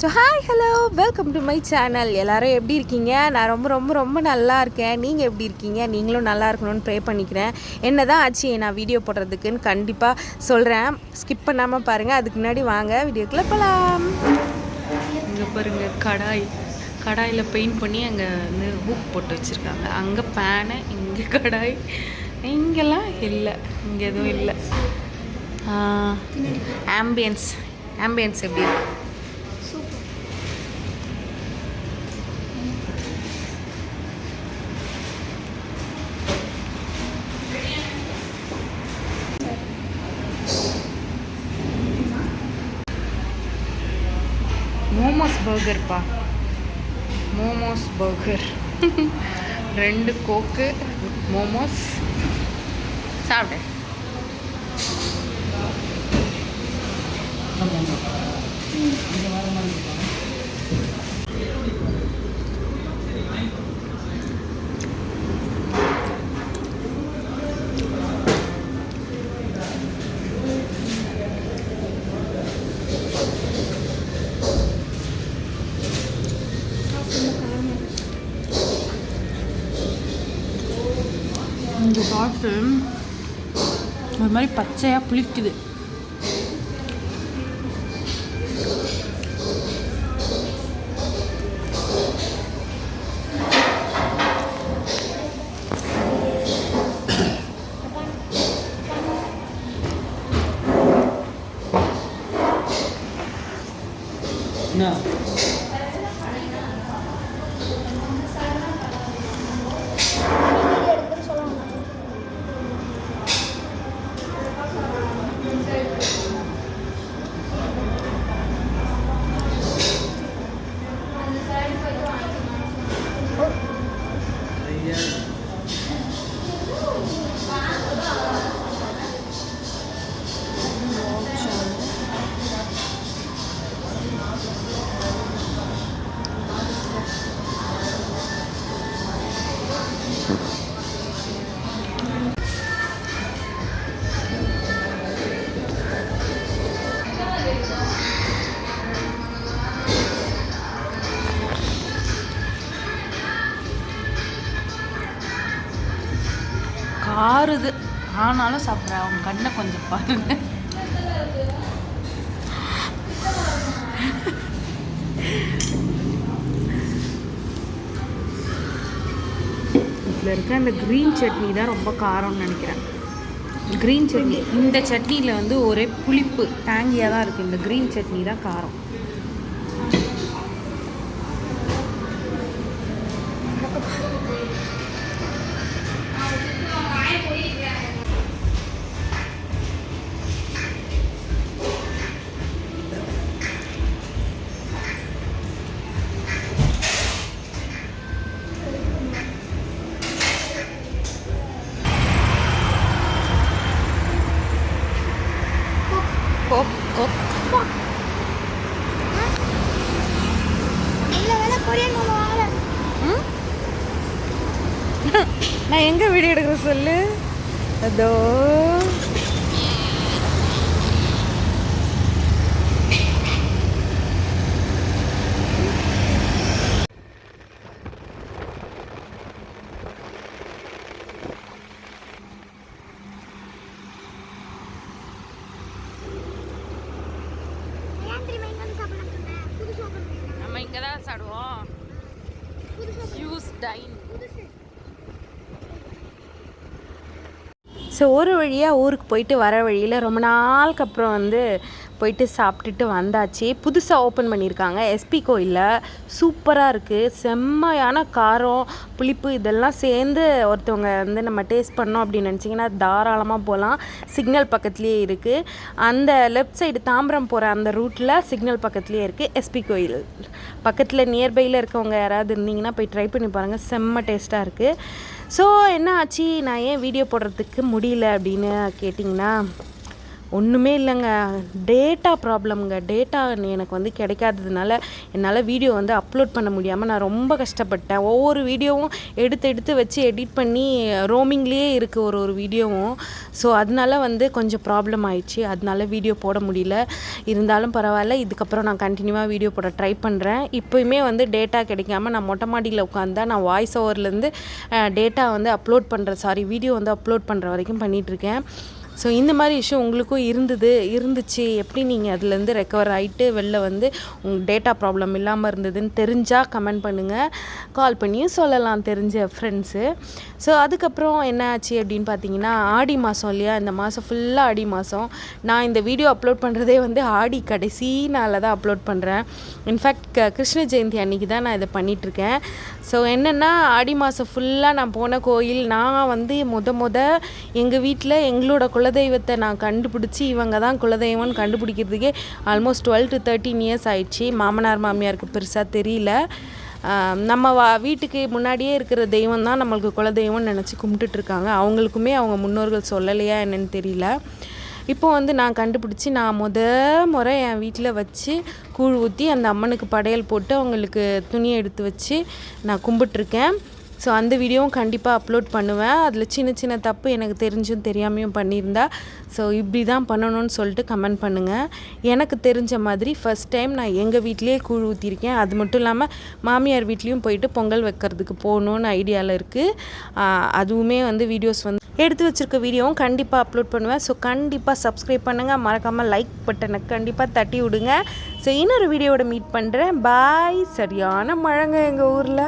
So hi hello welcome to my channel எல்லோரும் எப்படி இருக்கீங்க? நான் ரொம்ப ரொம்ப ரொம்ப நல்லா இருக்கேன். நீங்கள் எப்படி இருக்கீங்க? நீங்களும் நல்லா இருக்கணும்னு ப்ரே பண்ணிக்கிறேன். என்ன தான் ஆச்சு? நான் வீடியோ போடுறதுக்குன்னு கண்டிப்பாக சொல்கிறேன் ஸ்கிப் பண்ணாமல் பாருங்கள் அதுக்கு முன்னாடி வாங்க. வீடியோக்குள்ளே போகலாம் இங்கே பாருங்கள் கடாய். கடாயில் பெயிண்ட் பண்ணி அங்கே வந்து ஹூக் போட்டு வச்சுருக்காங்க. அங்கே பேனு இங்கே கடாய். இங்கெல்லாம் இல்லை. இங்கே எதுவும் இல்லை. ஆம்பியன்ஸ் ஆம்பியன்ஸ் எப்படி இருக்குது மோமோஸ் பர்கர்ப்பா மோமோஸ் பர்கர் ரெண்டு கோக்கு மோமோஸ் சாப்பிடு. இந்த சாஸு ஒரு மாதிரி பச்சையாக புளிக்குது. என்ன காருது ஆனாலும் சாப்பிட்றேன் அவங்க கண்ணை கொஞ்சம் பாருங்க. இதில் இருக்க அந்த க்ரீன் சட்னி தான் ரொம்ப காரம்னு நினைக்கிறேன். க்ரீன் சட்னி. இந்த சட்னியில் வந்து ஒரே புளிப்பு டேங்கியாக தான் இருக்குது இந்த க்ரீன் சட்னி தான் காரம். நான் எங்கே வீடியோ எடுக்கிற சொல்லு? அதோ. நம்ம இங்கே தான் சாப்பிடுவோம். யூஸ் டைன் ஸோ ஒரு வழியாக ஊருக்கு போயிட்டு வர வழியில் ரொம்ப நாளுக்கு அப்புறம் வந்து போயிட்டு சாப்பிட்டுட்டு வந்தாச்சு. புதுசாக ஓப்பன் பண்ணியிருக்காங்க. எஸ்பி கோயிலில் சூப்பராக இருக்குது செம்மையான காரம் புளிப்பு இதெல்லாம் சேர்ந்து ஒருத்தவங்க வந்து நம்ம டேஸ்ட் பண்ணோம் அப்படின்னு நினச்சிங்கன்னா தாராளமாக போகலாம் சிக்னல் பக்கத்துலேயே இருக்குது அந்த லெஃப்ட் சைடு தாம்பரம் போகிற அந்த ரூட்டில் சிக்னல் பக்கத்துலேயே இருக்குது எஸ்பி கோயில். பக்கத்தில் நியர்பையில் இருக்கவங்க யாராவது இருந்தீங்கன்னா போய் ட்ரை பண்ணி பாருங்கள் செம்ம டேஸ்ட்டாக இருக்குது ஸோ என்ன ஆச்சு? நான் ஏன் வீடியோ போடுறதுக்கு முடியல அப்படின்னு கேட்டிங்கன்னா ஒன்றுமே இல்லைங்க. டேட்டா ப்ராப்ளம்ங்க டேட்டா எனக்கு வந்து கிடைக்காததுனால என்னால் வீடியோ வந்து அப்லோட் பண்ண முடியாமல் நான் ரொம்ப கஷ்டப்பட்டேன். ஒவ்வொரு வீடியோவும் எடுத்து எடுத்து வச்சு எடிட் பண்ணி ரோமிங்லேயே இருக்குது ஒரு ஒரு வீடியோவும் ஸோ அதனால வந்து கொஞ்சம் ப்ராப்ளம் ஆயிடுச்சு. அதனால வீடியோ போட முடியல. இருந்தாலும் பரவாயில்ல. இதுக்கப்புறம் நான் கண்டினியூவாக வீடியோ போட ட்ரை பண்ணுறேன் இப்போயுமே வந்து டேட்டா கிடைக்காம நான் மொட்டை மாடியில் உட்காந்தா நான் வாய்ஸ் ஓவர்லேருந்து டேட்டா வந்து அப்லோட் பண்ணுற சாரி வீடியோ வந்து அப்லோட் பண்ணுற வரைக்கும் பண்ணிகிட்ருக்கேன் ஸோ இந்த மாதிரி விஷயம் உங்களுக்கும் இருந்தது இருந்துச்சு. எப்படி நீங்கள் அதுலேருந்து ரெக்கவர் ஆகிட்டு வெளில வந்து உங்கள் டேட்டா ப்ராப்ளம் இல்லாமல் இருந்ததுன்னு தெரிஞ்சால் கமெண்ட் பண்ணுங்கள் கால் பண்ணியும் சொல்லலாம் தெரிஞ்ச ஃப்ரெண்ட்ஸு ஸோ அதுக்கப்புறம் என்ன ஆச்சு அப்படின்னு பார்த்தீங்கன்னா ஆடி மாதம் இல்லையா? இந்த மாதம் ஃபுல்லாக ஆடி மாதம் நான் இந்த வீடியோ அப்லோட் பண்ணுறதே வந்து ஆடி கடைசி நாளில் தான் அப்லோட் பண்ணுறேன் இன்ஃபேக்ட் க கிருஷ்ண ஜெயந்தி அன்றைக்கி தான் நான் இதை பண்ணிகிட்ருக்கேன் ஸோ என்னென்னா ஆடி மாதம் ஃபுல்லாக நான் போன கோயில் நான் வந்து முத முத எங்கள் வீட்டில் எங்களோட குலதெய்வத்தை நான் கண்டுபிடிச்சி இவங்க தான் குலதெய்வம்னு கண்டுபிடிக்கிறதுக்கே almost twelve to thirteen years ஆயிடுச்சு. மாமனார் மாமியாருக்கு பெருசாக தெரியல. நம்ம வா வீட்டுக்கு முன்னாடியே இருக்கிற தெய்வம் தான் நம்மளுக்கு குலதெய்வம்னு நினச்சி கும்பிட்டுட்ருக்காங்க அவங்களுக்குமே அவங்க முன்னோர்கள் சொல்லலையா என்னன்னு தெரியல. இப்போ வந்து நான் கண்டுபிடிச்சி நான் முத முறை என் வீட்டில் வச்சு கூழ் ஊற்றி அந்த அம்மனுக்கு படையல் போட்டு அவங்களுக்கு துணி எடுத்து வச்சு நான் கும்பிட்டுருக்கேன். ஸோ அந்த வீடியோவும் கண்டிப்பாக அப்லோட் பண்ணுவேன். அதில் சின்ன சின்ன தப்பு எனக்கு தெரிஞ்சும் தெரியாமையும் பண்ணியிருந்தா. ஸோ இப்படி தான் பண்ணணும்னு சொல்லிட்டு கமெண்ட் பண்ணுங்கள் எனக்கு தெரிஞ்ச மாதிரி ஃபஸ்ட் டைம் நான் எங்கள் வீட்லேயே கூழ் ஊற்றிருக்கேன் அது மட்டும் இல்லாமல் மாமியார் வீட்லேயும் போயிட்டு பொங்கல் வைக்கிறதுக்கு போகணுன்னு ஐடியாவில் இருக்குது அதுவுமே வந்து வீடியோஸ் வந்து எடுத்து வச்சுருக்க வீடியோவும் கண்டிப்பாக அப்லோட் பண்ணுவேன். ஸோ கண்டிப்பாக சப்ஸ்கிரைப் பண்ணுங்கள் மறக்காமல் லைக் பட்டனை கண்டிப்பாக தட்டி விடுங்க. ஸோ இன்னொரு வீடியோவோட மீட் பண்ணுறேன் பாய் சரியான மழைங்க எங்கள் ஊரில்.